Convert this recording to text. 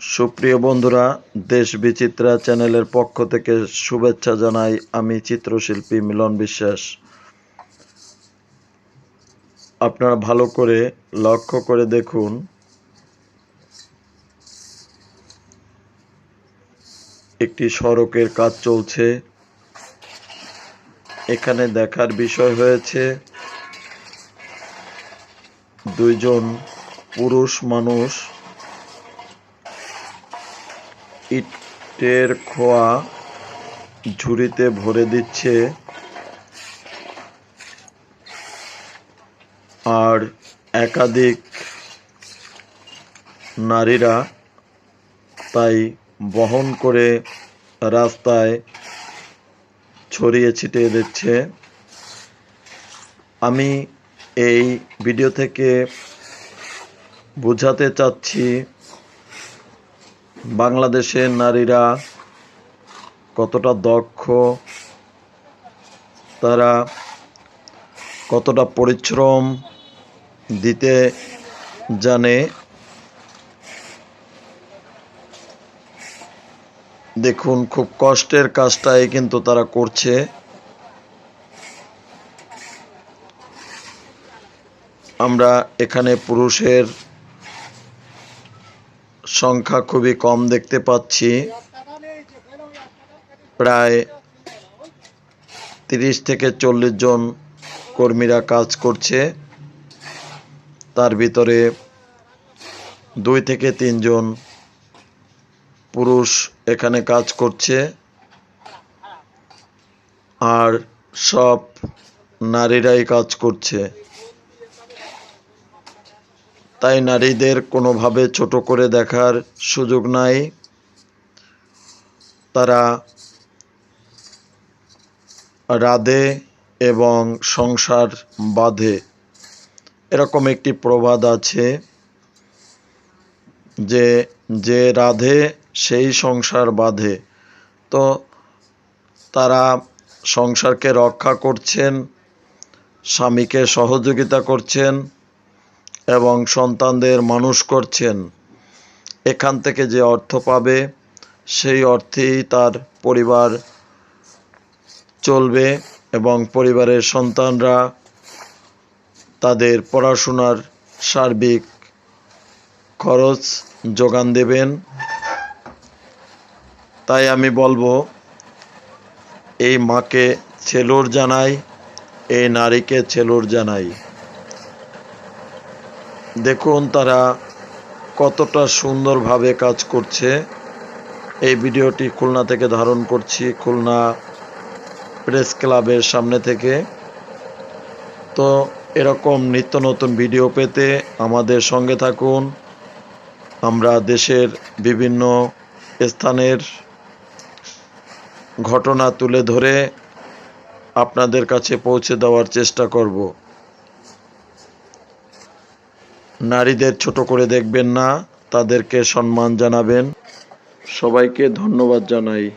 সুপ্রিয় বন্ধুরা, দেশ বিচিত্রা চ্যানেলের পক্ষ থেকে শুভেচ্ছা জানাই আমি চিত্রশিল্পী মিলন বিশ্বাস। আপনারা ভালো করে লক্ষ্য করে দেখুন। একটি সড়কের কাজ চলছে। এখানে দেখার বিষয় হয়েছে, দুইজন পুরুষ মানুষ ইটের খোয়া ঝুড়িতে ভরে দিচ্ছে। আর একাধিক নারীরা তাই বহন করে রাস্তায় ছড়িয়ে ছিটিয়ে দিচ্ছে। আমি এই ভিডিও থেকে বোঝাতে চাচ্ছি বাংলাদেশের নারীরা কতটা দক্ষ, তারা কতটা পরিশ্রম দিতে জানে, দেখুন খুব কষ্টের কাজটাই কিন্তু তারা করছে। আমরা এখানে পুরুষের সংখ্যা খুবই কম দেখতে পাচ্ছি। প্রায় তিরিশ থেকে চল্লিশ জন কর্মীরা কাজ করছে। তার ভিতরে দুই থেকে তিনজন পুরুষ এখানে কাজ করছে। আর সব নারীরাই কাজ করছে। তাই নারীদের কোনোভাবে ছোট করে দেখার সুযোগ নাই। তারা রাধে এবং সংসার বাঁধে। এরকম একটি প্রবাদ আছে যে যে রাধে, সেই সংসার বাঁধে। তো তারা সংসারকে রক্ষা করছেন, স্বামীকে সহযোগিতা করছেন এবং সন্তানদের মানুষ করছেন। এখান থেকে যে অর্থ পাবে, সেই অর্থেই তার পরিবার চলবে এবং পরিবারের সন্তানরা তাদের পড়াশোনার সার্বিক খরচ যোগান দেবেন। তাই আমি বলব, এই মাকে ছেলোর জানাই, এই নারীকে ছেলোর জানাই। দেখুন তারা কতটা সুন্দরভাবে কাজ করছে। এই ভিডিওটি খুলনা থেকে ধারণ করছি, খুলনা প্রেস ক্লাবের সামনে থেকে। তো এরকম নিত্য নতুন ভিডিও পেতে আমাদের সঙ্গে থাকুন। আমরা দেশের বিভিন্ন স্থানের ঘটনা তুলে ধরে আপনাদের কাছে পৌঁছে দেওয়ার চেষ্টা করব। নারীদের ছোট করে দেখবেন না তাদেরকে সম্মান জানাবেন। সবাইকে ধন্যবাদ জানাই।